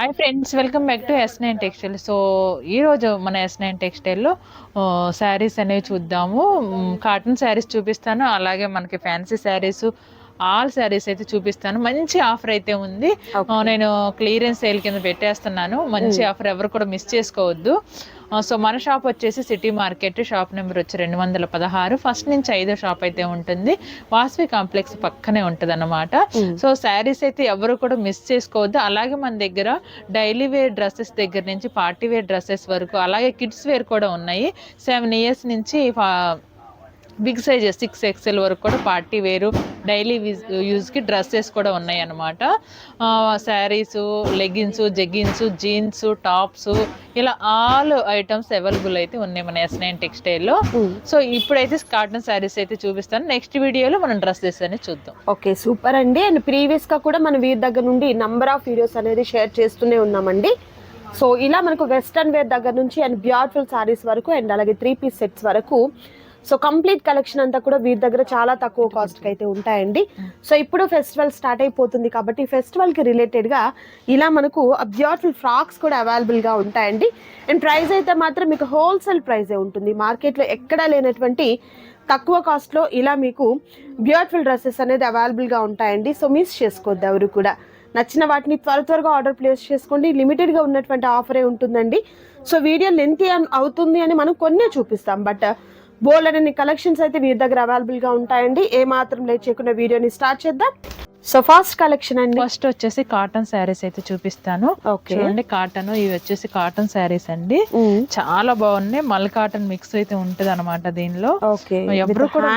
Hi friends welcome back to S nine textile so ఈరోజు మన S nine టెక్స్టైల్లో saris అనేవి చూద్దాము. కాటన్ శారీస్ చూపిస్తాను. అలాగే మనకి ఫ్యాన్సీ శారీస్ ఆల్ శారీస్ అయితే చూపిస్తాను. మంచి ఆఫర్ అయితే ఉంది. నేను క్లియరెన్స్ సేల్ కింద పెట్టేస్తున్నాను. మంచి ఆఫర్ ఎవరు కూడా మిస్ చేసుకోవద్దు. సో మన షాప్ వచ్చేసి సిటీ మార్కెట్ షాప్ నెంబర్ వచ్చి రెండు వందల పదహారు. ఫస్ట్ నుంచి ఐదో షాప్ అయితే ఉంటుంది. వాసవి కాంప్లెక్స్ పక్కనే ఉంటుంది అన్నమాట సో శారీస్ అయితే ఎవరు కూడా మిస్ చేసుకోవద్దు. అలాగే మన దగ్గర డైలీ వేర్ డ్రెస్సెస్ దగ్గర నుంచి పార్టీ వేర్ డ్రెస్సెస్ వరకు అలాగే కిడ్స్ వేర్ కూడా ఉన్నాయి. సెవెన్ ఇయర్స్ నుంచి బిగ్ సైజెస్ సిక్స్ ఎక్స్ఎల్ వరకు కూడా పార్టీ వేరు. డైలీ యూజ్కి డ్రెస్సెస్ కూడా ఉన్నాయి అన్నమాట saris leggings jeggings jeans tops ఇలా ఆల్ ఐటమ్స్ అవైలబుల్ అయితే ఉన్నాయి మన ఎస్ నైన్ టెక్స్టైల్లో. సో ఇప్పుడైతే కాటన్ శారీస్ అయితే చూపిస్తాను. నెక్స్ట్ వీడియోలో మనం డ్రెస్సెస్ అనేది చూద్దాం. ఓకే సూపర్ అండి. అండ్ ప్రీవియస్గా కూడా మన వీరి దగ్గర నుండి నంబర్ ఆఫ్ వీడియోస్ అనేది షేర్ చేస్తూనే ఉన్నామండి. సో ఇలా మనకు వెస్టర్న్ వేర్ దగ్గర నుంచి అండ్ బ్యూటిఫుల్ సారీస్ వరకు అండ్ అలాగే త్రీ పీస్ సెట్స్ వరకు సో కంప్లీట్ కలెక్షన్ అంతా కూడా వీరి దగ్గర చాలా తక్కువ కాస్ట్కి అయితే ఉంటాయండి. సో ఇప్పుడు ఫెస్టివల్ స్టార్ట్ అయిపోతుంది కాబట్టి ఫెస్టివల్కి రిలేటెడ్గా ఇలా మనకు బ్యూటిఫుల్ ఫ్రాక్స్ కూడా అవైలబుల్గా ఉంటాయండి. అండ్ ప్రైస్ అయితే మాత్రం మీకు హోల్సేల్ ప్రైజే ఉంటుంది. మార్కెట్లో ఎక్కడా లేనటువంటి తక్కువ కాస్ట్లో ఇలా మీకు బ్యూటిఫుల్ డ్రెస్సెస్ అనేది అవైలబుల్గా ఉంటాయండి. సో మిస్ చేసుకోవద్దు ఎవరు కూడా. నచ్చిన వాటిని త్వర త్వరగా ఆర్డర్ ప్లేస్ చేసుకోండి. లిమిటెడ్గా ఉన్నటువంటి ఆఫరే ఉంటుందండి. సో వీడియో లెంత్ అవుతుంది అని మనం కొన్నే చూపిస్తాం. బట్ బోల్డ్ అనే కలెక్షన్స్ అయితే మీ దగ్గర అవైలబుల్గా ఉంటాయండి. ఏ మాత్రం లేట్ చేయకుండా వీడియోని స్టార్ట్ చేద్దాం. సో ఫస్ట్ కలెక్షన్ అండి? ఫస్ట్ వచ్చేసి కాటన్ శారీస్ అయితే చూపిస్తాను. చూడండి కాటన్ ఇవి వచ్చేసి కాటన్ శారీస్ అండి. చాలా బాగున్నాయి. మల్ కాటన్ మిక్స్ అయితే ఉంటది అనమాట దీనిలో ఎవరు కూడా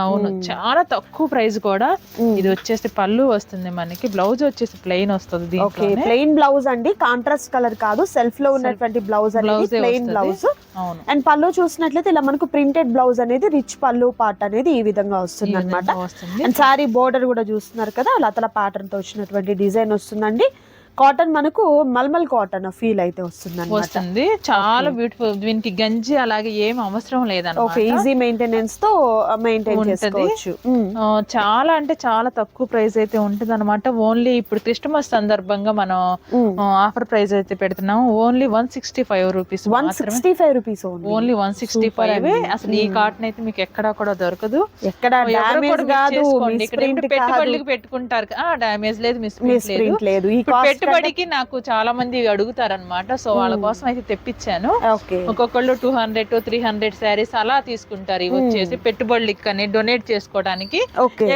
అవును. చాలా తక్కువ ప్రైస్ కూడా. Mm. ఇది వచ్చేసి పళ్ళు వస్తుంది మనకి. బ్లౌజ్ వచ్చేసి ప్లెయిన్ వస్తుంది దీంట్లో ప్లెయిన్ బ్లౌజ్ అండి. కాంట్రాస్ట్ కలర్ కాదు. సెల్ఫ్లో ఉన్నటువంటి బ్లౌజ్ అనేది బ్లౌజే ప్లెయిన్. బ్లౌజ్ అవును. అండ్ పళ్ళు చూసినట్లయితే ఇలా మనకు ప్రింటెడ్ బ్లౌజ్ అనేది రిచ్ పళ్ళు పార్ట్ అనేది ఈ విధంగా వస్తుంది. అనమాట అండ్ సారీ బోర్డర్ కూడా చూస్తున్నారు కదా లతల ప్యాటర్న్తో వచ్చినటువంటి డిజైన్ వస్తుందండి. కాటన్ మనకు మల్మల్ కాటన్ ఫీల్ అయితే వస్తుంది వస్తుంది. చాలా బ్యూటిఫుల్. దీనికి గంజి అలాగే ఏం అవసరం ఓకే లేదన్నమాట ఈజీ మెయింటెనెన్స్తో మెయింటైన్. చేసుకోవచ్చు. చాలా అంటే చాలా తక్కువ ప్రైస్ అయితే ఉంటుంది అనమాట ఓన్లీ ఇప్పుడు క్రిస్టమస్ సందర్భంగా మనం. ఆఫర్ ప్రైస్ అయితే పెడుతున్నాం. Only one sixty five rupees one sixty five rupees only one sixty five. అసలు ఈ కాటన్ అయితే మీకు ఎక్కడా కూడా దొరకదు. ఎక్కడ పెట్టుబడికి పెట్టుకుంటారు. డామేజ్ లేదు మిస్ లేదు. ఈ కాస్ట్ పెట్టుబడికి నాకు చాలా మంది అడుగుతారన్నమాట. సో వాళ్ళ కోసం అయితే తెప్పించాను. ఒక్కొక్కళ్ళు two hundred to three hundred saris అలా తీసుకుంటారు. ఇవి వచ్చేసి పెట్టుబడులకి కానీ డొనేట్ చేసుకోవడానికి.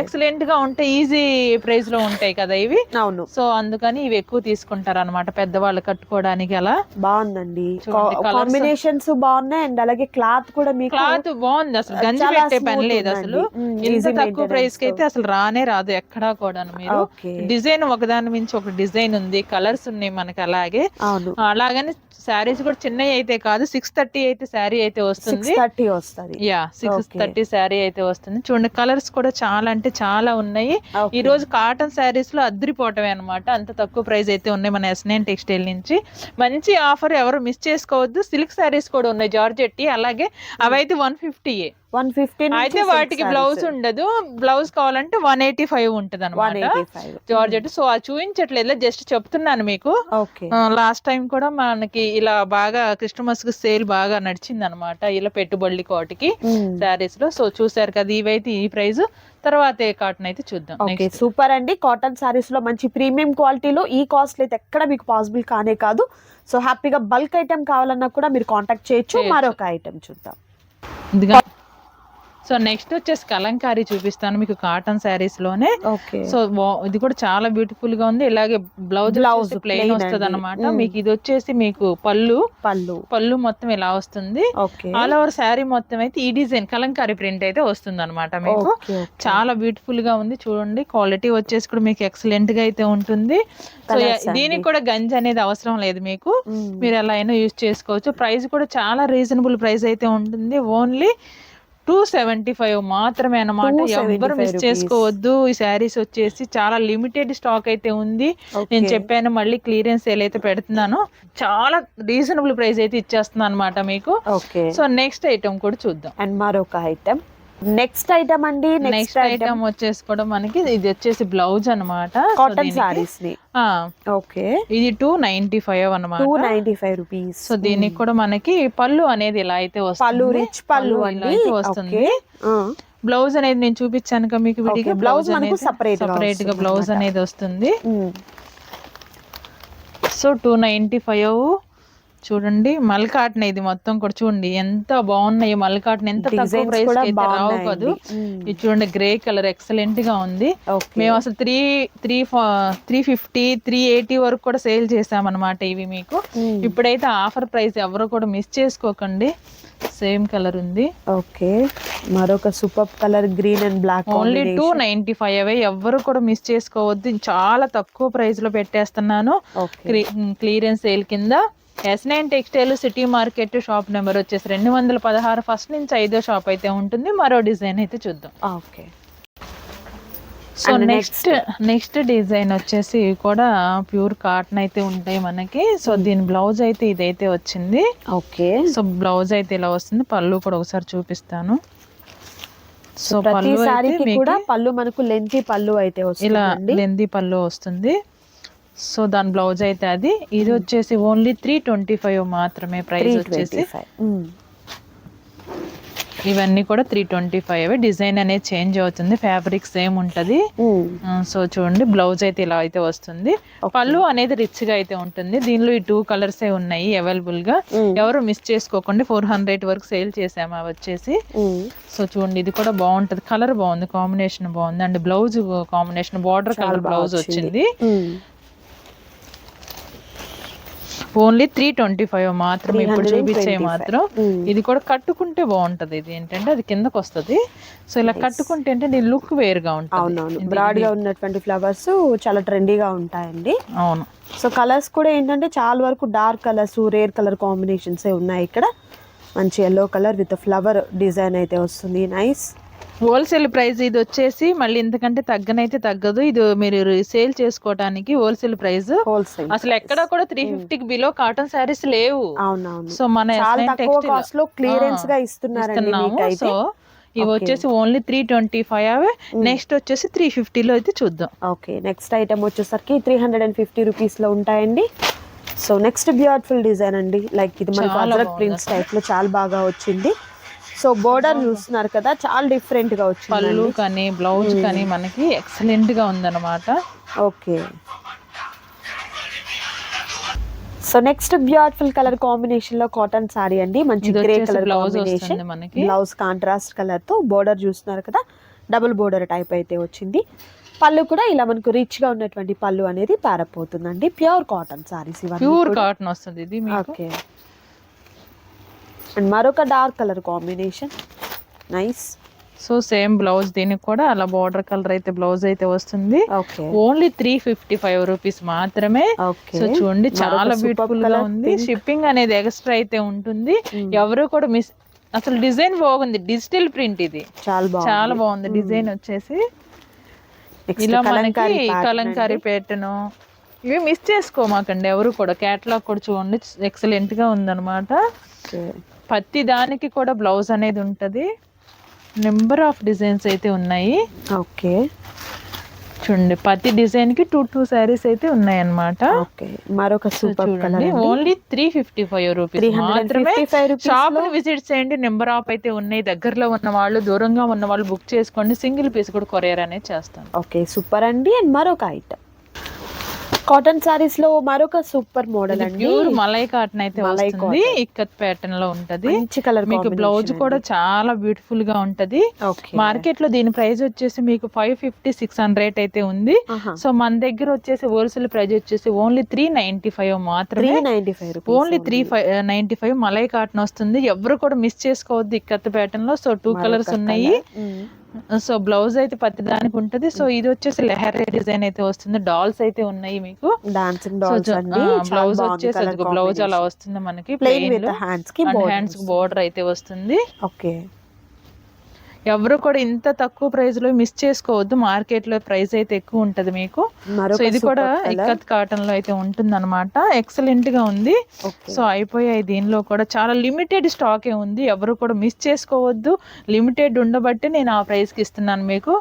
ఎక్సలెంట్గా ఉంటాయి ఈజీ ప్రైస్లో ఉంటాయి కదా ఇవి. అవును. సో అందుకని ఇవి ఎక్కువ తీసుకుంటారు అనమాట పెద్దవాళ్ళు కట్టుకోవడానికి అలా. బాగుందండి. కాంబినేషన్స్ బాగున్నాయి అండ్ అలాగే క్లాత్ కూడా మీకు క్లాత్ బాగుంది. అసలు గంజి పెట్టే పని లేదు. అసలు. ఇంత తక్కువ ప్రైస్కి అయితే. అసలు రానే రాదు ఎక్కడా కూడా మీరు. డిజైన్ ఒకదాని మించి ఒక డిజైన్ ఉంది. కలర్స్ ఉన్నాయి మనకి అలాగే. అలాగని శారీస్ కూడా చిన్నవి అయితే కాదు సిక్స్ థర్టీ అయితే శారీ అయితే వస్తుంది. థర్టీ వస్తుంది. Yeah six. థర్టీ శారీ అయితే వస్తుంది. చూడండి కలర్స్ కూడా చాలా అంటే చాలా ఉన్నాయి. ఈ రోజు కాటన్ శారీస్లో అద్దరిపోవటమే అనమాట అంత తక్కువ ప్రైస్ అయితే ఉన్నాయి మన ఎస్ నైన్ టెక్స్టైల్ నుంచి. మంచి ఆఫర్ ఎవరు మిస్ చేసుకోవద్దు. సిల్క్ శారీస్ కూడా ఉన్నాయి జార్జెట్టి అలాగే అవైతే వన్ ఫిఫ్టీ వన్ ఫిఫ్టీ అయితే వాటికి బ్లౌజ్ ఉండదు. బ్లౌజ్ కావాలంటే వన్ ఎయిటీ ఫైవ్ ఉంటది అనమాట జార్జెట్ సో అది చూపించట్లేదు జస్ట్ చెప్తున్నాను మీకు. ఓకే. లాస్ట్ టైం కూడా మనకి ఇలా బాగా క్రిస్టమస్కి సేల్ బాగా నడిచింది అనమాట ఇలా పెట్టుబడి కోటికి శారీస్లో సో చూసారు కదా ఇవైతే ఈ ప్రైస్ తర్వాత కాటన్ అయితే చూద్దాం. ఓకే. సూపర్ అండి. కాటన్ సారీస్లో మంచి ప్రీమియం క్వాలిటీలో ఈ కాస్ట్ అయితే ఎక్కడ మీకు పాసిబుల్ కానే కాదు. సో హ్యాపీగా బల్క్ ఐటమ్ కావాలన్నా కూడా మీరు కాంటాక్ట్ చేయొచ్చు. మరొక ఐటమ్ చూద్దాం. సో నెక్స్ట్ వచ్చేసి కలంకారీ చూపిస్తాను మీకు కాటన్ శారీస్లోనే. సో ఇది కూడా చాలా బ్యూటిఫుల్గా ఉంది. ఇలాగే బ్లౌజ్ Blouse ప్లెయిన్ వస్తుంది. అనమాట. మీకు ఇది వచ్చేసి మీకు పళ్ళు. పళ్ళు. పళ్ళు మొత్తం ఇలా వస్తుంది. ఆల్ ఓవర్ శారీ మొత్తం అయితే ఈ డిజైన్ కలంకారీ ప్రింట్ అయితే వస్తుంది అనమాట మీకు చాలా బ్యూటిఫుల్గా ఉంది. చూడండి క్వాలిటీ వచ్చేసి కూడా మీకు ఎక్సలెంట్గా అయితే ఉంటుంది. సో. దీనికి కూడా గంజి అనేది అవసరం లేదు మీకు. మీరు ఎలా అయినా యూజ్ చేసుకోవచ్చు. ప్రైస్ కూడా చాలా రీజనబుల్ ప్రైస్ అయితే ఉంటుంది. ఓన్లీ టూ సెవెంటీ ఫైవ్ మాత్రమే అన్నమాట. 275 ఎవ్వరు మిస్. చేసుకోవద్దు. ఈ శారీస్ వచ్చేసి చాలా లిమిటెడ్ స్టాక్ అయితే ఉంది. నేను చెప్పాను మళ్ళీ క్లియరెన్స్ సేల్ అయితే పెడుతున్నాను. చాలా రీజనబుల్ ప్రైస్ అయితే ఇచ్చేస్తున్నాను అనమాట మీకు. సో నెక్స్ట్ ఐటమ్ కూడా చూద్దాం. అండ్ మరొక ఐటమ్ నెక్స్ట్ ఐటమ్ అండి నెక్స్ట్ ఐటమ్ వచ్చేసి కూడా మనకి ఇది వచ్చేసి బ్లౌజ్ అనమాట కాటన్ సారీస్ని ఓకే. ఇది టూ నైన్టీ ఫైవ్ అనమాట two ninety five rupees so దీనికి కూడా మనకి పళ్ళు అనేది ఇలా అయితే పళ్ళు వస్తుంది రిచ్ పళ్ళు ఇలా అండి. అయితే వస్తుంది. బ్లౌజ్ అనేది నేను చూపించాను కదా మీకు విడిగా మనకు separate గా సపరేట్గా బ్లౌజ్ అనేది వస్తుంది. సో టూ నైన్టీ ఫైవ్ చూడండి మల్ కాటన్ ఇది మొత్తం కూడా చూడండి ఎంత బాగున్నాయి మల్ కాటన్ ఎంత తక్కువ ప్రైస్ రావు కాదు. ఇది చూడండి గ్రే కలర్ ఎక్సలెంట్గా ఉంది మేము అసలు three three three fifty three eighty వరకు కూడా సేల్ చేసామన్నమాట ఇవి మీకు. ఇప్పుడైతే ఆఫర్ ప్రైస్ ఎవరు కూడా మిస్ చేసుకోకండి. సేమ్ కలర్ ఉంది. ఓకే. మరొక super colour green and black only two ninety five అవే. ఎవ్వరు కూడా మిస్ చేసుకోవద్దు. చాలా తక్కువ ప్రైస్లో పెట్టేస్తున్నాను క్లియరెన్స్ సేల్ కింద. S nine textile city market shop number వచ్చేసి రెండు వందల పదహారు ఫస్ట్ నుంచి ఐదో షాప్ అయితే ఉంటుంది. మరో డిజైన్ అయితే చూద్దాం. Okay so next next design వచ్చేసి కూడా ప్యూర్ కాటన్ అయితే ఉంటాయి మనకి. సో దీని బ్లౌజ్ అయితే ఇదైతే వచ్చింది. ఓకే సో బ్లౌజ్ అయితే ఇలా వస్తుంది. పళ్ళు కూడా ఒకసారి చూపిస్తాను. సో పళ్ళు కూడా పళ్ళు మనకు లెంతీ పళ్ళు అయితే ఇలా లెంది పళ్ళు వస్తుంది. సో దాని బ్లౌజ్ అయితే అది. ఇది వచ్చేసి ఓన్లీ త్రీ ట్వంటీ ఫైవ్ మాత్రమే ప్రైస్ వచ్చేసి. ఇవన్నీ కూడా త్రీ ట్వంటీ ఫైవ్ డిజైన్ అనేది చేంజ్ అవుతుంది. ఫ్యాబ్రిక్ సేమ్ ఉంటది. సో చూడండి బ్లౌజ్ అయితే ఇలా అయితే వస్తుంది. పళ్ళు అనేది రిచ్గా అయితే ఉంటుంది. దీనిలో ఈ టూ కలర్స్ ఉన్నాయి అవైలబుల్గా. ఎవరు మిస్ చేసుకోకండి ఫోర్ హండ్రెడ్ వరకు సేల్ చేసాము అవి వచ్చేసి. సో చూడండి ఇది కూడా బాగుంటది. కలర్ బాగుంది కాంబినేషన్ బాగుంది. And blouse combination border colour blouse వచ్చింది. ఓన్లీ త్రీ ట్వంటీ ఫైవ్ మాత్రం ఇప్పుడు చూపించే మాత్రం. ఇది కూడా కట్టుకుంటే బాగుంటది ఇది. ఏంటంటే అది కిందకు వస్తది. సో ఇలా కట్టుకుంటే అంటే దీని లుక్ వేరుగా ఉంటుంది. బ్రాడ్గా ఉన్నటువంటి ఫ్లవర్స్ చాలా ట్రెండీగా ఉంటాయండి. అవును. సో కలర్స్ కూడా ఏంటంటే చాలా వరకు dark colours rare colour combinations ఉన్నాయి ఇక్కడ. మంచి yellow colour with flower design అయితే వస్తుంది. నైస్ హోల్సేల్ ప్రైస్ ఇది వచ్చేసి మళ్ళీ ఇంతకంటే తగ్గనైతే తగ్గదు. ఇది మీరు సేల్ చేసుకోవడానికి హోల్సేల్ ప్రైస్ హోల్సేల్ అసలు ఎక్కడ కూడా త్రీ ఫిఫ్టీకి బిలో కాటన్ శారీస్ లేవు. సో మన చాలా S9 తక్కువ textile. కాస్ట్లో క్లియరెన్స్గా ఇస్తున్నాము. సో ఇవి వచ్చేసి only three twenty five next వచ్చేసి త్రీ ఫిఫ్టీలో అయితే చూద్దాం. ఓకే నెక్స్ట్ ఐటమ్ వచ్చేసరికి త్రీ హండ్రెడ్ అండ్ ఫిఫ్టీ రూపీస్లో ఉంటాయండి. సో నెక్స్ట్ బ్యూటిఫుల్ డిజైన్ అండి. లైక్ ఇది మనకి బాగుంది ప్రింట్స్ టైప్లో చాలా బాగా వచ్చింది. సో బోర్డర్ చూస్తున్నారు కదా చాలా డిఫరెంట్గా వచ్చింది పళ్ళు కానీ బ్లౌజ్ కానీ మనకి ఎక్సలెంట్గా ఉందన్నమాట. Okay. So next beautiful colour కాంబినేషన్లో కాటన్ సారీ అండి. మంచి గ్రే కలర్ బ్లౌజ్ కాంబినేషన్ మనకి. బ్లౌజ్ కాంట్రాస్ట్ కలర్తో బోర్డర్ చూస్తున్నారు కదా డబుల్ బోర్డర్ టైప్ అయితే వచ్చింది. పళ్ళు కూడా ఇలా మనకు రిచ్గా ఉన్నటువంటి పళ్ళు అనేది పారపోతుందండి. ప్యూర్ కాటన్ సారీస్ ఇవన్నీ ప్యూర్ కాటన్ వస్తుంది ఇది మీకు. ఓకే. అండ్ మరొక dark colour combination nice so same blouse దీనికి కూడా అలా బార్డర్ కలర్ అయితే బ్లౌజ్ అయితే వస్తుంది. Only three fifty five rupees మాత్రమే. సో చూడండి చాలా బ్యూటిఫుల్గా ఉంది. షిప్పింగ్ అనేది ఎక్స్ట్రా అయితే ఉంటుంది. ఎవరు కూడా మిస్ అసలు డిజైన్ బాగుంది. డిజిటల్ ప్రింట్ ఇది. చాలా బాగుంది. చాలా బాగుంది డిజైన్ వచ్చేసి. ఇలా మనకి కలంకారీ ప్యాటర్న్ ఇవి మిస్ చేసుకోమాకండి ఎవరు కూడా. క్యాటలాగ్ కూడా చూడండి. ఎక్సలెంట్గా ఉందన్నమాట. ప్రతి దానికి కూడా బ్లౌజ్ అనేది ఉంటది. నెంబర్ ఆఫ్ డిజైన్స్ అయితే ఉన్నాయి. ఓకే. చూడండి ప్రతి డిజైన్కి టూ టూ శారీస్ అయితే ఉన్నాయి అన్నమాట ఓకే. మరొక సూపర్ కలర్ చూడండి only three fifty five rupees మాత్రమే 355 rupees షాప్ విజిట్ చేయండి. నెంబర్ ఆఫ్ అయితే ఉన్నాయి. దగ్గరలో ఉన్న వాళ్ళు దూరంగా ఉన్న వాళ్ళు బుక్ చేసుకోండి. సింగిల్ పీస్ కూడా కొరియర్ అనేది చేస్తాను. ఓకే సూపర్ అండి. అండ్ మరొక ఐటమ్ కాటన్ సారీస్లో మరొక సూపర్ మోడల్ అండి. ప్యూర్ మలై కాటన్ అయితే వస్తుంది. ఇక్కత్ ప్యాటర్న్లో ఉంటది. మంచి కలర్ మీకు బ్లౌజ్ కూడా చాలా బ్యూటిఫుల్గా ఉంటది. మార్కెట్లో దీని ప్రైస్ వచ్చేసి మీకు ఫైవ్ ఫిఫ్టీ సిక్స్ హండ్రెడ్ అయితే ఉంది. సో మన దగ్గర వచ్చేసి హోల్సేల్ ప్రైస్ వచ్చేసి only three ninety five three మాత్రమే only three five ninety five malai cotton వస్తుంది. ఎవరు కూడా మిస్ చేసుకోవద్దు ఇక్కత్ ప్యాటర్న్లో. సో టూ కలర్స్ ఉన్నాయి. సో బ్లౌజ్ అయితే ప్రతి దానికి ఉంటది. సో ఇది వచ్చేసి లెహరే డిజైన్ అయితే వస్తుంది. డాల్స్ అయితే ఉన్నాయి మీకు. డాన్సింగ్ డాల్స్ అండి. బ్లౌజ్ వచ్చేసి బ్లౌజ్ అలా వస్తుంది మనకి ప్లెయిన్ హ్యాండ్స్కి హ్యాండ్స్ బోర్డర్ అయితే వస్తుంది. ఓకే ఎవరు కూడా ఇంత తక్కువ ప్రైస్లో మిస్ చేసుకోవద్దు. మార్కెట్లో ప్రైస్ అయితే ఎక్కువ ఉంటది మీకు. సో ఇది కూడా. ఇక్కత్ కాటన్లో అయితే ఉంటుంది అనమాట ఎక్సలెంట్గా ఉంది. సో అయిపోయాయి దీనిలో కూడా. చాలా లిమిటెడ్ స్టాక్ ఏ ఉంది. ఎవరు కూడా మిస్ చేసుకోవద్దు. లిమిటెడ్ ఉండబట్టి నేను ఆ ప్రైస్కి ఇస్తున్నాను మీకు.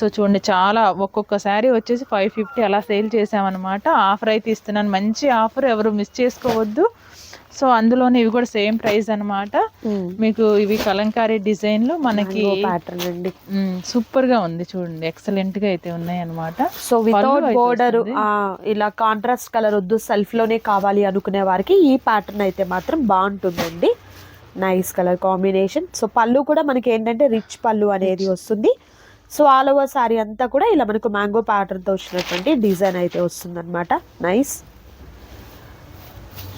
సో చూడండి చాలా ఒక్కొక్క శారీ వచ్చేసి ఫైవ్ ఫిఫ్టీ అలా సేల్ చేసామన్నమాట ఆఫర్ అయితే ఇస్తున్నాను. మంచి ఆఫర్ ఎవరు మిస్ చేసుకోవద్దు. సో అందులోనే ఇవి కూడా సేమ్ ప్రైస్ అన్నమాట. మీకు ఇవి కలంకారీ డిజైన్లు మనకి ప్యాటర్న్ అండి. సూపర్గా ఉంది చూడండి. ఎక్సలెంట్గా అయితే ఉన్నాయి అన్నమాట సో వితౌట్ బోర్డర్. ఇలా కాంట్రాస్ట్ కలర్ వద్దు సెల్ఫ్లోనే కావాలి అనుకునే వారికి ఈ ప్యాటర్న్ అయితే మాత్రం బాగుంటుందండి. నైస్ కలర్ కాంబినేషన్ సో పళ్ళు కూడా మనకి ఏంటంటే రిచ్ పళ్ళు అనేది వస్తుంది. సో ఆల్ ఓవర్ సారీ అంతా కూడా ఇలా మనకు మ్యాంగో ప్యాటర్న్తో వచ్చినటువంటి డిజైన్ అయితే వస్తుంది అనమాట నైస్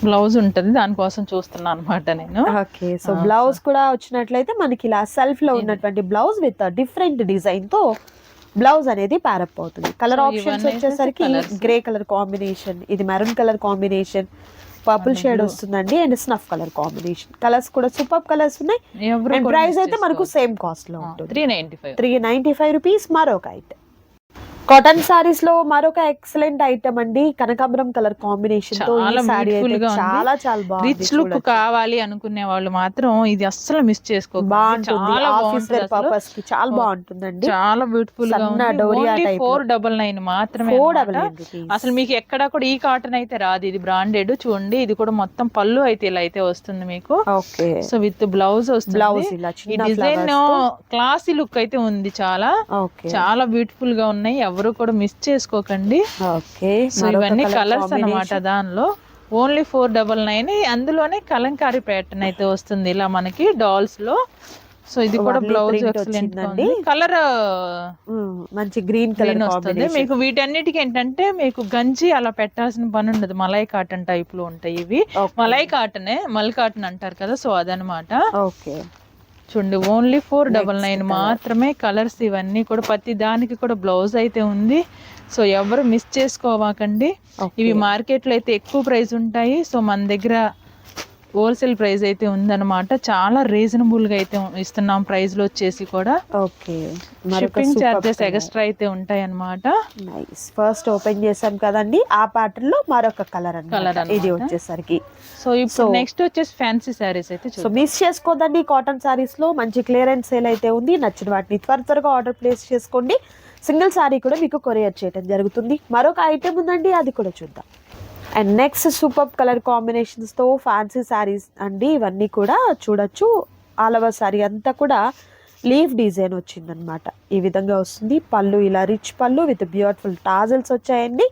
బ్లౌజ్ ఉంటుంది దానికోసం చూస్తున్నాను అనమాట నేను. ఓకే సో బ్లౌజ్ కూడా వచ్చినట్లయితే మనకి ఇలా సెల్ఫ్లో ఉన్నటువంటి బ్లౌజ్ విత్ డిఫరెంట్ డిజైన్తో బ్లౌజ్ అనేది ప్యారప్ అవుతుంది. కలర్ ఆప్షన్స్ వచ్చేసరికి. గ్రే కలర్ కాంబినేషన్ ఇది maroon colour combination purple shade వస్తుందండి and snuff colour combination colours కూడా సూపర్ కలర్స్ ఉన్నాయి. ప్రైస్ అయితే మనకు సేమ్ కాస్ట్లో ఉంటుంది. Three ninety five three ninety five rupees మరొక ఐటమ్ కాటన్ సారీస్లో మరొక ఎక్సలెంట్ ఐటమ్ అండి. కనకాంబరం కలర్ కాంబినేషన్తో ఈ సారీ అయితే. చాలా చాలా బాగుంది రిచ్ లుక్. కావాలి అనుకునే వాళ్ళు మాత్రం ఇది అస్సలు మిస్ చేసుకో బాగుంటుంది. చాలా ఆఫీస్ వేర్. పర్పస్కి చాలా బాగుంటుందండి. చాలా బ్యూటిఫుల్గా డోరియా లో. ఫోర్ డబల్ నైన్ మాత్రమే అసలు మీకు ఎక్కడా కూడా ఈ కాటన్ అయితే రాదు. ఇది బ్రాండెడ్ చూడండి ఇది కూడా మొత్తం పళ్ళు అయితే ఇలా అయితే వస్తుంది మీకు. ఓకే. సో విత్ బ్లౌజ్ వస్తుంది. బ్లౌజ్ ఇలా డిజైన్ క్లాసీ లుక్ అయితే ఉంది చాలా. ఓకే. చాలా బ్యూటిఫుల్గా ఉన్నాయి. ఎవరు కూడా మిస్ చేసుకోకండి. ఓకే సో ఇవన్నీ కలర్స్ అన్నమాట దానిలో. ఓన్లీ ఫోర్ డబల్ నైన్ అందులోనే కలంకారీ ప్యాటర్న్ అయితే వస్తుంది ఇలా మనకి డాల్స్లో. సో ఇది కూడా బ్లౌజ్ ఎక్సలెంట్. ఉంది కలర్ మంచి గ్రీన్ కలర్ వస్తుంది. మీకు వీటన్నిటికి ఏంటంటే మీకు గంజి అలా పెట్టాల్సిన పని ఉండదు. మలై కాటన్ టైప్లో ఉంటాయి ఇవి. మలై కాటనే మల్ కాటన్ అంటారు కదా సో అదనమాట ఓకే. చూడండి ఓన్లీ ఫోర్ డబల్ నైన్ మాత్రమే కలర్స్ ఇవన్నీ కూడా ప్రతి దానికి కూడా బ్లౌజ్ అయితే ఉంది. సో ఎవరు మిస్ చేసుకోవాకండి. ఇవి మార్కెట్లో అయితే ఎక్కువ ప్రైస్ ఉంటాయి. సో మన దగ్గర హోల్సేల్ ప్రైస్ అయితే ఉందన్నమాట. చాలా రీజనబుల్గా అయితే ఇస్తున్నాం. ప్రైస్లో వచ్చేసి కూడా ఓకే. షిప్పింగ్ చార్జెస్ ఎక్స్ట్రా అయితే ఉంటాయి అన్నమాట నైస్ ఫస్ట్ ఓపెన్ చేసాం కదండి. ఆ ప్యాటర్న్లో మరొక కలర్ అన్నమాట. ఇది. వచ్చేసరికి. సో ఇప్పుడు నెక్స్ట్ వచ్చేసి ఫ్యాన్సీ శారీస్ అయితే సో మిస్ చేసుకోదండి. కాటన్ సారీస్లో మంచి క్లియరెన్స్ సేల్ అయితే ఉంది. నచ్చిన వాటిని త్వర త్వరగా ఆర్డర్ ప్లేస్ చేసుకోండి. సింగిల్ సారీ కూడా మీకు కొరియర్ చేయడం జరుగుతుంది. మరొక ఐటెం ఉందండి. అది కూడా చూద్దాం. అండ్ నెక్స్ట్ సూపర్ కలర్ కాంబినేషన్స్తో ఫ్యాన్సీ సారీస్ అండి. ఇవన్నీ కూడా చూడొచ్చు. ఆల్ ఓవర్ సారీ అంతా కూడా లీఫ్ డిజైన్ వచ్చిందనమాట ఈ విధంగా వస్తుంది. పళ్ళు ఇలా రిచ్ పళ్ళు విత్ బ్యూటిఫుల్ టాజల్స్ వచ్చాయండి.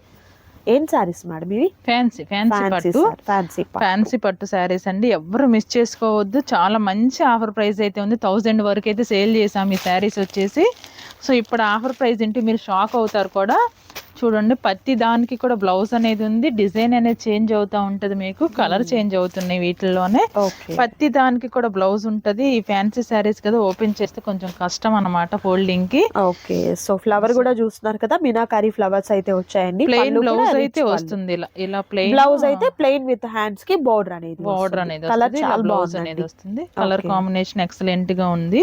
ఏం సారీస్ మేడం ఇవి? ఫ్యాన్సీ ఫ్యాన్సీ పట్టు. ఫ్యాన్సీ ఫ్యాన్సీ పట్టు. శారీస్ అండి. ఎవ్వరు మిస్ చేసుకోవద్దు. చాలా మంచి ఆఫర్ ప్రైస్ అయితే ఉంది. థౌజండ్ వరకు అయితే సేల్ చేసాం ఈ శారీస్ వచ్చేసి. సో ఇప్పుడు ఆఫర్ ప్రైస్ ఏంటి? మీరు షాక్ అవుతారు కూడా. చూడండి ప్రతి దానికి కూడా బ్లౌజ్ అనేది ఉంది. డిజైన్ అనేది చేంజ్ అవుతూ ఉంటుంది మీకు. కలర్ చేంజ్ అవుతున్నాయి వీటిల్లోనే. ఓకే ప్రతి దానికి కూడా బ్లౌజ్ ఉంటుంది. ఈ ఫ్యాన్సీ శారీస్ కదా ఓపెన్ చేస్తే కొంచెం కష్టం అన్నమాట ఫోల్డింగ్కి ఓకే సో ఫ్లవర్ కూడా చూస్తున్నారు కదా మీనాకారి ఫ్లవర్స్ అయితే వచ్చాయండి. ప్లెయిన్ బ్లౌజ్ అయితే వస్తుంది. ఇలా ఇలా ప్లెయిన్ బ్లౌజ్ అయితే ప్లెయిన్ విత్ హ్యాండ్స్కి బోర్డర్ అనేది బార్డర్ అనేది కలర్ బ్లౌజ్ అనేది వస్తుంది. కలర్. కాంబినేషన్ ఎక్సలెంట్గా ఉంది.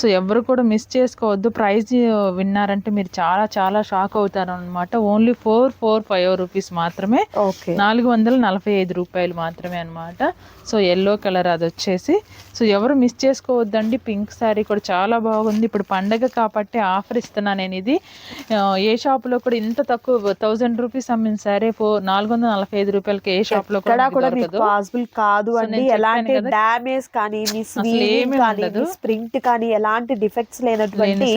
సో ఎవరు కూడా మిస్ చేసుకోవద్దు. ప్రైస్ విన్నారంటే మీరు చాలా చాలా షాక్ అవుతారు అనమాట only four four five rupees మాత్రమే. ఓకే. నాలుగు వందల నలభై ఐదు రూపాయలు మాత్రమే అన్నమాట. సో ఎల్లో కలర్ అది వచ్చేసి. సో ఎవరు మిస్ చేసుకోవద్దండి. పింక్ శారీ కూడా చాలా బాగుంది. ఇప్పుడు పండగ కాబట్టి ఆఫర్ ఇస్తున్నాను నేను ఇది. ఏ షాప్లో కూడా ఇంత తక్కువ థౌజండ్ రూపీస్ అమ్మిన సరే ఫోర్ నాలుగు వందల నలభై ఐదు రూపాయలకి ఏ షాప్లో కూడా పాసిబుల్ కాదు అండి. చెప్పాను ఎలాంటి. డామేజ్ కానీ ఏమీ కానీ ఎలాంటి డిఫెక్ట్స్ లేనటువంటి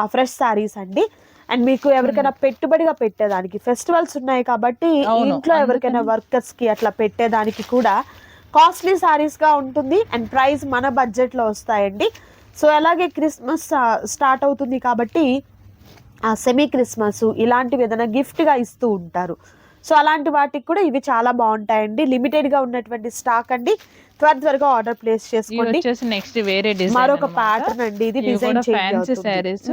ఆ ఫ్రెష్ సారీస్ అండి. అండ్ మీకు ఎవరికైనా పెట్టుబడిగా పెట్టేదానికి ఫెస్టివల్స్ ఉన్నాయి కాబట్టి ఇంట్లో ఎవరికైనా వర్కర్స్కి అట్లా పెట్టేదానికి కూడా కాస్ట్లీ సారీస్గా ఉంటుంది అండ్ ప్రైస్ మన బడ్జెట్లో వస్తాయండి. సో అలాగే క్రిస్మస్ స్టార్ట్ అవుతుంది కాబట్టి ఆ సెమీ క్రిస్మస్ ఇలాంటివి ఏదైనా గిఫ్ట్గా ఇస్తూ ఉంటారు. సో అలాంటి వాటికి కూడా ఇవి చాలా బాగుంటాయండి. లిమిటెడ్గా ఉన్నటువంటి స్టాక్ అండి. త్వర త్వరగా ఆర్డర్ ప్లేస్ చేసుకోండి. నెక్స్ట్ వేరే డిజైన్ మరొక ప్యాటర్న్ అండి. ఇది డిజైన్ ఫ్యాన్సీ శారీస్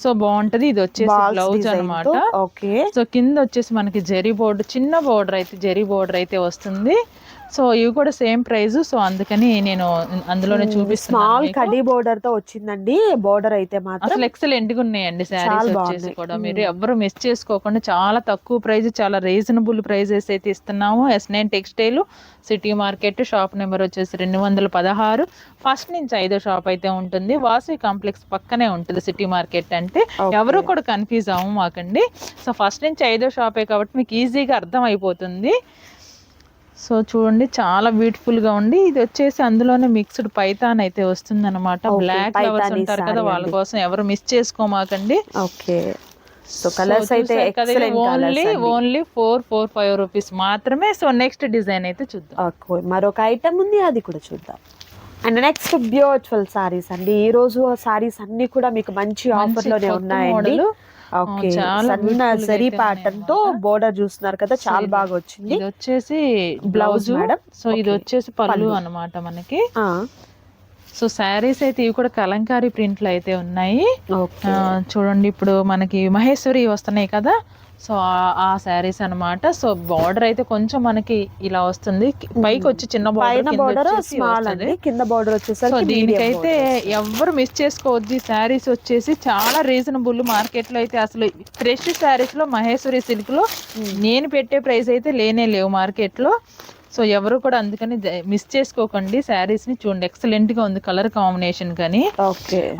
సో బాగుంటది. ఇది వచ్చేసి బ్లౌజ్ అన్నమాట. ఓకే సో కింద వచ్చేసి మనకి జరీ బోర్డర్ చిన్న బోర్డర్ అయితే జరీ బోర్డర్ అయితే వస్తుంది. సో ఇవి కూడా సేమ్ ప్రైస్ సో అందుకని నేను అందులోనే స్మాల్ చూపిస్తున్నాను కడీ బోర్డర్తో వచ్చిందండి. బోర్డర్ అయితే మాత్రం అసలు ఎక్సలెంట్గా ఉన్నాయండి శారీస్ వచ్చేసి. కూడా. మీరు ఎవ్వరు మిస్ చేసుకోకుండా చాలా తక్కువ ప్రైస్ చాలా రీజనబుల్ ప్రైజెస్ అయితే ఇస్తున్నాము. S nine textile city market shop number వచ్చేసి రెండు వందల పదహారు. ఫస్ట్ నుంచి ఐదో షాప్ అయితే ఉంటుంది. వాసవి కాంప్లెక్స్ పక్కనే ఉంటుంది సిటీ మార్కెట్ అంటే. ఎవరు కూడా కన్ఫ్యూజ్ అవ్వం మాకండి సో ఫస్ట్ నుంచి ఐదో షాపే కాబట్టి మీకు ఈజీగా అర్థం అయిపోతుంది. సో చూడండి చాలా బ్యూటిఫుల్గా ఉండి ఇది వచ్చేసి అందులోనే మిక్స్డ్ పైతాన్ అయితే వస్తుంది అనమాట Okay, బ్లాక్ లవర్స్ పైతానీ ఉంటారు కదా వాళ్ళ. కోసం ఎవరు మిస్ చేసుకోమాకండి. ఓకే. సో కలర్స్ అయితే excellent only colours only four four five rupees మాత్రమే. సో నెక్స్ట్ డిజైన్ అయితే చూద్దాం. ఓకే మరొక ఐటమ్ ఉంది అది కూడా చూద్దాం. అండ్ నెక్స్ట్ బ్యూటిఫుల్ సారీస్ అండి. ఈ రోజు సారీస్ అన్ని కూడా మీకు మంచి ఆఫర్లోనే ఉన్నాయండి. సన్న జరీ ప్యాటర్న్తో. బోర్డర్ చూస్తున్నారు కదా చాలా బాగా వచ్చింది. ఇది వచ్చేసి బ్లౌజ్. madam. సో ఇది. వచ్చేసి పళ్ళు. అన్నమాట మనకి. సో శారీస్ అయితే ఇవి కూడా కలంకారీ ప్రింట్లు అయితే ఉన్నాయి. చూడండి ఇప్పుడు మనకి మహేశ్వరి వస్తున్నాయి కదా. సో ఆ- శారీస్ అన్నమాట. సో బార్డర్ అయితే కొంచెం మనకి ఇలా వస్తుంది. పైకి వచ్చి చిన్న బోర్డర్ కింద బోర్డర్ సో వచ్చేసరికి medium దీనికైతే. ఎవ్వరు మిస్ చేసుకోవద్దు. శారీస్ వచ్చేసి చాలా రీజనబుల్ మార్కెట్లో అయితే అసలు ఫ్రెష్ శారీస్లో మహేశ్వరి సిల్క్లో నేను పెట్టే ప్రైస్ అయితే లేనే లేవు మార్కెట్లో. సో ఎవరు కూడా అందుకని మిస్ చేసుకోకండి. శారీస్ని చూడండి. ఎక్సలెంట్గా ఉంది. కలర్ కాంబినేషన్ కానీ.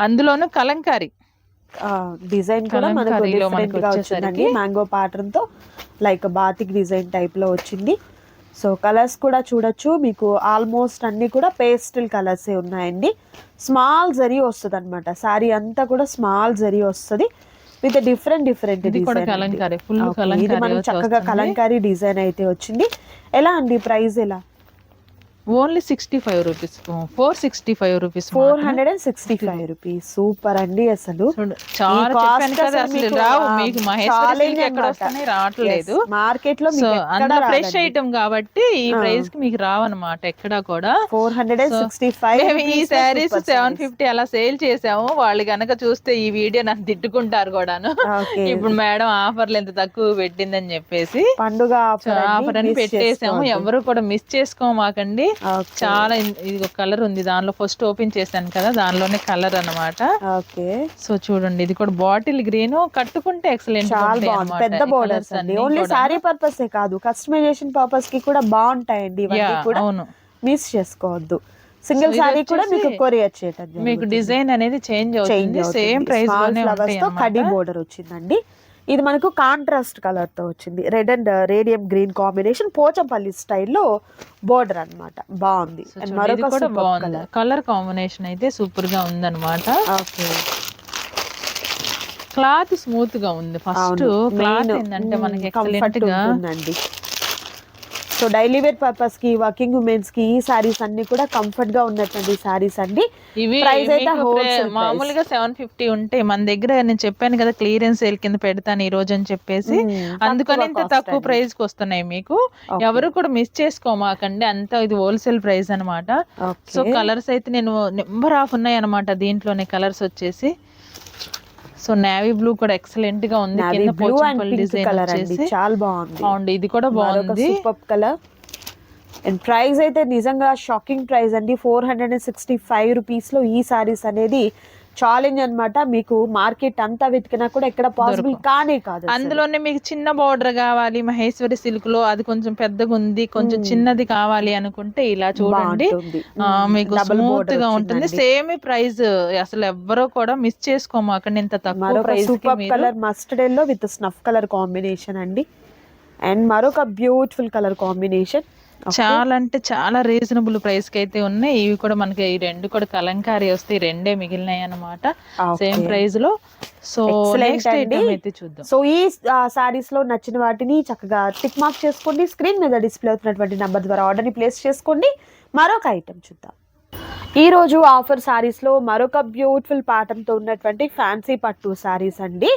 అందులోనూ కలంకారీ. డిజైన్ కూడా మనకు డిఫరెంట్గా వచ్చిందండి. మ్యాంగో ప్యాటర్న్తో లైక్ బాతిక్ డిజైన్ టైప్లో వచ్చింది. సో కలర్స్ కూడా చూడొచ్చు. మీకు ఆల్మోస్ట్ అన్ని కూడా పేస్టల్ కలర్స్ ఉన్నాయండి. స్మాల్ జరీ వస్తుంది అనమాట సారీ అంతా కూడా స్మాల్ జరీ వస్తుంది. విత్ డిఫరెంట్ డిఫరెంట్ ఫుల్ ఇది మనం చక్కగా కలంకారీ డిజైన్ అయితే వచ్చింది. ఎలా అండి ప్రైస్ ఎలా? Only sixty five rupees. Four sixty five rupees four hundred and sixty five rupees. Super అండి అసలు. చాలా ఈ cost చెప్పాను కదా అసలు రావు. మీకు మహేశ్వరి ఎక్కడ. వస్తున్నాయి రావట్లేదు. మార్కెట్లో అందులో ఫ్రెష్ ఐటమ్ కాబట్టి ఈ ప్రైస్కి మీకు రావన్నమాట ఎక్కడా కూడా. Four hundred and sixty five ఈ శారీస్ సెవెన్ ఫిఫ్టీ అలా సేల్ చేసాము. వాళ్ళు గనక చూస్తే ఈ వీడియో నన్ను తిట్టుకుంటారు కూడాను. ఇప్పుడు మేడం ఆఫర్లు ఎంత తక్కువ పెట్టిందని చెప్పేసి. పండుగ ఆఫర్ ఆఫర్ అని పెట్టేసాము. ఎవరు కూడా మిస్ చేసుకోమాకండి. చాలా ఇది ఒక కలర్ ఉంది. దానిలో ఫస్ట్ ఓపెన్ చేశాను కదా దానిలోనే కలర్ అన్నమాట. ఓకే. సో చూడండి ఇది కూడా బాటిల్ గ్రీన్ కట్టుకుంటే ఎక్సలెంట్ చాలా బాగుంది. పెద్ద బోర్డర్స్ అండి. ఓన్లీ సారీ పర్పస్ ఏ కాదు. కస్టమైజేషన్ పర్పస్కి కూడా బాగుంటాయండి ఇవన్నీ కూడా. అవును. మిస్ చేసుకోవద్దు. సింగిల్ సారీ కూడా మీకు కొరియర్ చేయటం మీకు డిజైన్ అనేది చేంజ్ అవుతుంది. సేమ్ ప్రైస్లోనే ఫ్లవర్స్తో కడి బోర్డర్ వచ్చిందండి. ఇది మనకు కాంట్రాస్ట్ కలర్తో వచ్చింది. Red and radium green combination Pochampally స్టైల్లో బోర్డర్ అన్నమాట. బాగుంది. మరొక బాగుంది. కలర్ కాంబినేషన్ అయితే సూపర్గా ఉందన్నమాట. ఓకే. క్లాత్ స్మూత్గా ఉంది ఫస్ట్ క్లాత్ ఏంటంటే మనకి ఎక్సలెంట్గా ఉంటుందండి. సో డైలీ వేర్ పర్పస్కి వర్కింగ్ ఉమెన్స్కి ఈ సారీస్ అన్ని కూడా కంఫర్ట్గా ఉన్నటువంటి సారీస్ అండి ఇవి Price అయితే. మామూలుగా సెవెన్ ఫిఫ్టీ ఉంటాయి మన దగ్గర నేను చెప్పాను కదా క్లియరెన్స్ సేల్ కింద పెడతాను ఈ రోజు అని చెప్పేసి. అందుకని తక్కువ ఇంత తక్కువ. ప్రైస్కి వస్తున్నాయి మీకు. ఎవరు కూడా మిస్ చేసుకోమాకండి అంత ఇది హోల్సేల్ ప్రైస్ అన్నమాట ఓకే సో కలర్స్ అయితే నేను నెంబర్ ఆఫ్ ఉన్నాయి అనమాట దీంట్లోనే కలర్స్ వచ్చేసి సో నేవీ బ్లూ కూడా ఎక్సలెంట్గా ఉంది. కింద పోచంపల్లి డిజైన్ వచ్చేసి చాలా బాగుంది. బాగుంది ఇది కూడా బాగుంది. సూపర్ కలర్ అండ్ ప్రైస్ అయితే నిజంగా షాకింగ్ ప్రైస్ అండి. Four hundred and sixty five రూపీస్లో ఈ సారీస్ అనేది ఛాలెంజ్ అన్నమాట. మీకు మార్కెట్ అంతా వెతికినా కూడా ఎక్కడ పాసిబుల్ కానే కాదు. అందులోనే మీకు చిన్న బార్డర్ కావాలి మహేశ్వరి సిల్క్లో అది కొంచెం పెద్దగా ఉంది కొంచెం చిన్నది కావాలి అనుకుంటే ఇలా చూడండి. మీకు స్మూత్గా ఉంటుంది. సేమ్ ప్రైస్ అసలు ఎవ్వరూ కూడా మిస్ చేసుకోమాకండి ఇంత తక్కువ price colour mustard yellow with snuff colour combination అండి. అండ్ మరొక బ్యూటిఫుల్ కలర్ కాంబినేషన్ చాలా అంటే చాలా రీజనబుల్ ప్రైస్కి అయితే ఉన్నాయి. ఇవి కూడా మనకి ఈ రెండు కూడా కలంకారీ వస్తాయి రెండే మిగిలినాయి అన్నమాట. సేమ్ ప్రైస్లో సో నెక్స్ట్. ఐటమ్ అయితే చూద్దాం. సో ఈ సారీస్లో నచ్చిన వాటిని చక్కగా టిక్ మార్క్ చేసుకోండి. స్క్రీన్ మీద డిస్ప్లే అవుతున్నటువంటి నంబర్ ద్వారా ఆర్డర్ని ప్లేస్ చేసుకోండి. మరొక ఐటమ్ చూద్దాం. ఈ రోజు ఆఫర్ సారీస్లో మరొక బ్యూటిఫుల్ పాటమ్తో ఉన్నటువంటి ఫ్యాన్సీ పట్టు సారీస్ అండి.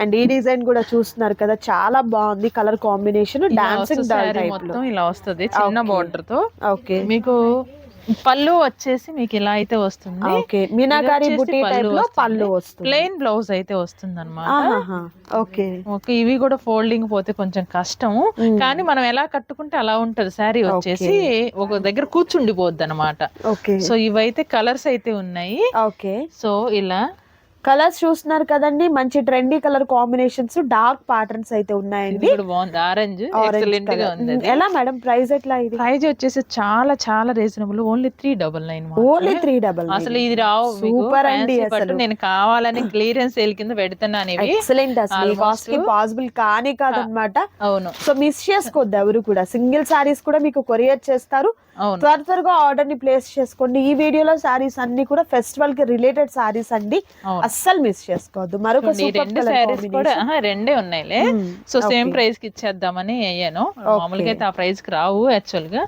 అండ్ ఈ డిజైన్ కూడా చూస్తున్నారు కదా చాలా బాగుంది. కలర్ కాంబినేషన్ డాన్సింగ్ ఇలా వస్తుంది చిన్న. బార్డర్తో. ఓకే మీకు పళ్ళు వచ్చేసి మీకు ఇలా అయితే వస్తుంది. ఓకే. మీనాకారి వచ్చేసి టైప్లో. పళ్ళు వస్తుంది. ప్లెయిన్ బ్లౌజ్ అయితే వస్తుంది అనమాట. ఓకే. ఓకే ఇవి కూడా ఫోల్డింగ్ పోతే కొంచెం కష్టం. కానీ మనం ఎలా కట్టుకుంటే అలా ఉంటది. శారీ వచ్చేసి ఒక దగ్గర కూర్చుండిపోద్ది అనమాట ఓకే. సో ఇవైతే కలర్స్ అయితే ఉన్నాయి. ఓకే. సో ఇలా కలర్స్ చూస్తున్నారు కదండి. మంచి trendy colour combinations dark patterns అయితే ఉన్నాయండి. ఆరెంజ్. ఎలా మేడం? ప్రైస్ ఎట్లా ఇది? ప్రైజ్ వచ్చేసి చాలా చాలా reasonable only three double nine only three double అసలు ఇది రావు Super అండి అసలు. నేను కావాలని క్లియరెన్స్ సేల్ కింద పెడుతున్నాను ఎక్సలెంట్ అసలు. కాస్ట్కి పాసిబుల్ కానే కాదనమాట. అవును. సో మిస్ చేసుకోవద్దు ఎవరు కూడా. సింగిల్ సారీస్ కూడా మీకు కొరియర్ చేస్తారు. త్వర త్వరగా ఆర్డర్ని ప్లేస్ చేసుకోండి. ఈ వీడియోలో సారీస్ అన్ని కూడా ఫెస్టివల్కి రిలేటెడ్ సారీస్ అండి. అస్సలు మిస్ చేసుకోవద్దు. మరొక రెండు కూడా ఉన్నాయిలే. So same. ప్రైస్కి ఇచ్చేద్దామని అయ్యాను. మామూలుగా అయితే ఆ ప్రైస్కి రావు యాక్చువల్గా.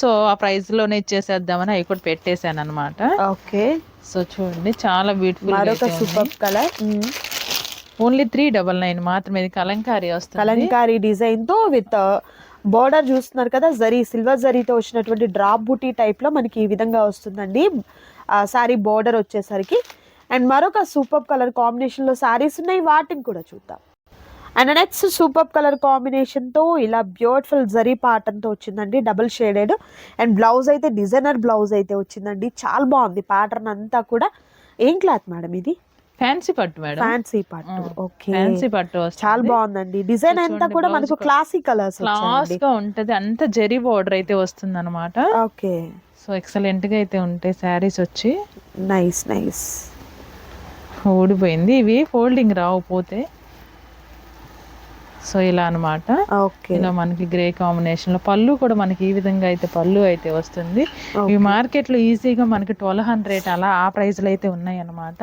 సో ఆ ప్రైస్లోనే ఇచ్చేసేద్దామని అవి కూడా పెట్టేశాను అనమాట ఓకే సో చూడండి చాలా బ్యూటిఫుల్ మరొక super colour only three double nine మాత్రమే కలంకారీ వస్తుంది. కలంకారీ డిజైన్తో విత్ బోర్డర్ చూస్తున్నారు కదా జరీ సిల్వర్ జరీతో వచ్చినటువంటి డ్రాప్ బూటీ టైప్లో మనకి ఈ విధంగా వస్తుందండి. శారీ సారీ బోర్డర్ వచ్చేసరికి. అండ్ మరొక సూపర్ కలర్ కాంబినేషన్లో శారీస్ సారీస్ ఉన్నాయి వాటిని కూడా చూద్దాం. అండ్ నెక్స్ట్ సూపర్ కలర్ కాంబినేషన్తో ఇలా బ్యూటిఫుల్ జరీ పాటన్ వచ్చిందండి డబుల్ షేడెడ్ అండ్ బ్లౌజ్ అయితే డిజైనర్ బ్లౌజ్ అయితే వచ్చిందండి. చాలా బాగుంది ప్యాటర్న్ అంతా కూడా. ఏం క్లాత్ మేడం ఇది? ఫ్యాన్సీ పట్టు మేడం. ఫ్యాన్సీ పట్టు ఓకే ఫ్యాన్సీ పట్టు చాలా బాగుందండి. డిజైన్ అంతా కూడా మనకు. క్లాసిక్ కలర్స్ క్లాస్గా ఉంటది. అంత జరీ బార్డర్ అయితే వస్తుంది అనమాట ఓకే సో ఎక్సలెంట్గా అయితే ఉంటాయి శారీస్ వచ్చి నైస్ నైస్ ఊడిపోయింది. ఇవి ఫోల్డింగ్ రావు పోతే. సో ఇలా అన్నమాట. ఓకే ఇలా మనకి గ్రే కాంబినేషన్లో పళ్ళు కూడా మనకి ఈ విధంగా అయితే పళ్ళు అయితే వస్తుంది. ఈ మార్కెట్లో ఈజీగా మనకి ట్వెల్వ్ హండ్రెడ్ అలా ఆ ప్రైస్లో అయితే ఉన్నాయి అన్నమాట.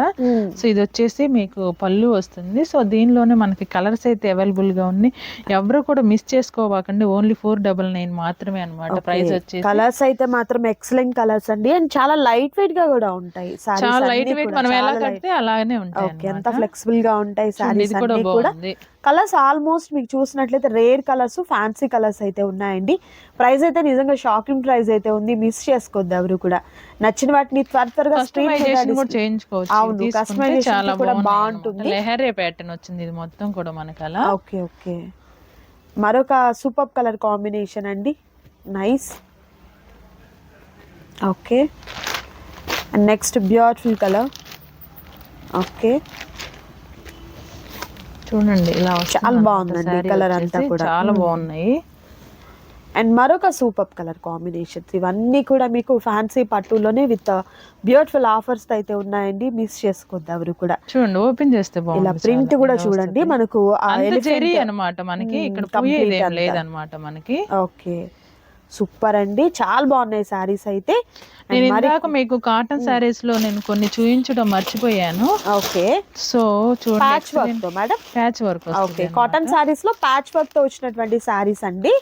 సో ఇది వచ్చేసి మీకు పళ్ళు వస్తుంది. సో దీనిలోనే మనకి కలర్స్ అయితే అవైలబుల్గా ఉన్నాయి. ఎవరు కూడా మిస్ చేసుకోవాకండి. ఓన్లీ ఫోర్ డబల్ నైన్ మాత్రమే అన్నమాట ప్రైస్ వచ్చేసి. కలర్స్ అయితే మాత్రం ఎక్సలెంట్ కలర్స్ అండి. అండ్ చాలా లైట్ వెయిట్గా కూడా ఉంటాయి చాలా లైట్ వెయిట్ మనం ఎలా. కడితే అలానే ఉంటాయి ఎంత. ఫ్లెక్సిబుల్గా ఉంటాయి సారీస్ కూడా కలర్స్ ఆల్మోస్ట్ మీకు చూసినట్లయితే రేర్ కలర్స్ ఫ్యాన్సీ కలర్స్ అయితే ఉన్నాయండి. ప్రైస్ అయితే నిజంగా షాకింగ్ ప్రైస్ అయితే ఉంది. మిస్ చేసుకోవద్దు ఎవరు కూడా. నచ్చిన వాటిని త్వర త్వరగా కస్టమైజేషన్ అవును, చాలా కూడా బాగుంటుంది. లెహరే ప్యాటర్న్ వచ్చింది. ఇది మొత్తం కూడా మనకి అలా. Okay okay. మరొక సూపర్ కలర్ కాంబినేషన్ అండి. Nice okay. Next beautiful colour okay. చూడండి ఇలా చాలా బాగుందండి వచ్చేసి. అంతా కూడా. చాలా. బాగున్నాయి అండ్ మరొక సూపర్ కలర్ కాంబినేషన్స్ ఇవన్నీ కూడా మీకు ఫ్యాన్సీ పట్టులోనే విత్ బ్యూటిఫుల్ ఆఫర్స్ అయితే ఉన్నాయండి మిస్ చేసుకోవద్దు ఎవరు కూడా చూడండి ఓపెన్ చేస్తే ఇలా ప్రింట్. కూడా చూడండి. మనకు అన్నమాట మనకి ఇక్కడ. లేదన్నమాట మనకి ఓకే సూపర్ అండి. చాలా బాగున్నాయి సారీస్ అయితే. నేను ఇందాక మీకు కాటన్ సారీస్లో నేను కొన్ని చూపించడం మర్చిపోయాను. ఓకే. సో ప్యాచ్ చూడండి వర్క్తో madam patch work okay. Cotton సారీస్లో patch వర్క్తో వచ్చినటువంటి సారీస్ అండి.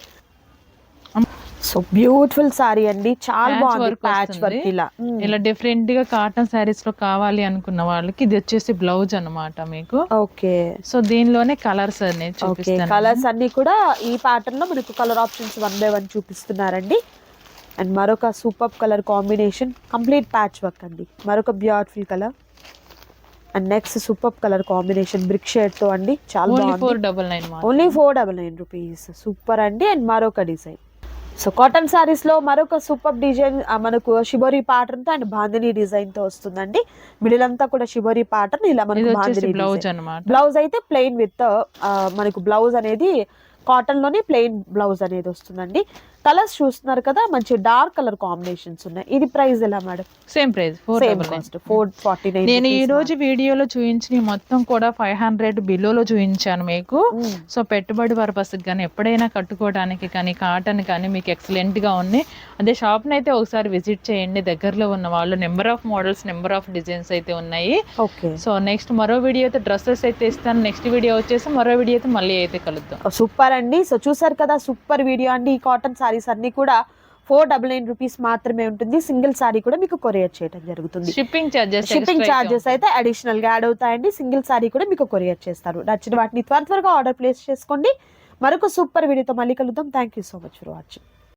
సో బ్యూటిఫుల్ సారీ అండి. చాలా బాగుంది ప్యాచ్. వర్క్ ఇలా. ఇలా డిఫరెంట్గా కాటన్ సారీస్లో కావాలి అనుకున్న వాళ్ళకి ఇది వచ్చేసి బ్లౌజ్ అన్నమాట మీకు. ఓకే. సో దీనిలోనే కలర్స్ చూపిస్తాను కలర్స్ అన్ని కూడా ఈ ప్యాటర్న్లో మనకు colour options one by one చూపిస్తున్నారండి. And మరొక super colour combination complete patch work అండి. మరొక beautiful colour and next super colour combination brick షేడ్తో అండి. చాలా only four double nine only four double nine rupees super అండి. అండ్ మరొక design so cotton సారీస్లో మరొక super design మనకు షిబోరి ప్యాటర్న్తో అండ్ బాందిని డిజైన్తో వస్తుందండి. మిడిల్ అంతా కూడా షిబోరి ప్యాటర్న్ ఇలా మనకు బ్లౌజ్ అన్నమాట. బ్లౌజ్ అయితే ప్లెయిన్ విత్ మనకు బ్లౌజ్ అనేది కాటన్లోనే ప్లెయిన్ బ్లౌజ్ అనేది వస్తుందండి. కలర్స్ చూస్తున్నారు కదా మంచి డార్క్ కలర్ కాంబినేషన్స్ ఉన్నాయి. ఇది ప్రైస్ ఎలా madam? Same price four four forty nine నేను ఈ రోజు వీడియోలో చూపించిన మొత్తం కూడా ఫైవ్ హండ్రెడ్ బిలోలో చూపించాను మీకు. సో పెట్టుబడి పర్పస్ కానీ ఎప్పుడైనా కట్టుకోవడానికి కానీ కాటన్ కానీ మీకు ఎక్సలెంట్గా ఉంది. అదే షాప్ అయితే ఒకసారి విజిట్ చేయండి. దగ్గరలో ఉన్న వాళ్ళు number of models number of designs అయితే ఉన్నాయి. ఓకే. సో నెక్స్ట్ మరో వీడియో అయితే డ్రెస్సెస్ అయితే ఇస్తాను. నెక్స్ట్ వీడియో వచ్చేసి మరో వీడియో అయితే మళ్ళీ అయితే కలుద్దాం. సూపర్ అండి. సో చూసారు కదా సూపర్ వీడియో అండి. ఈ కాటన్ సారీస్ అన్ని కూడా ఫోర్ డబల్ నైన్ రూపీస్ మాత్రమే ఉంటుంది. సింగిల్ సారీ కూడా మీకు కొరియర్ చేయడం జరుగుతుంది. షిప్పింగ్ చార్జెస్ షిప్పింగ్ ఛార్జెస్ అయితే అడిషనల్గా యాడ్ అవుతాయండి. సింగిల్ సారీ కూడా మీకు కొరియర్ చేస్తారు. నచ్చిన వాటిని త్వర త్వరగా ఆర్డర్ ప్లేస్ చేసుకోండి. మరొక సూపర్ వీడియోతో మళ్ళీ కలుద్దాం. Thank you so much for watching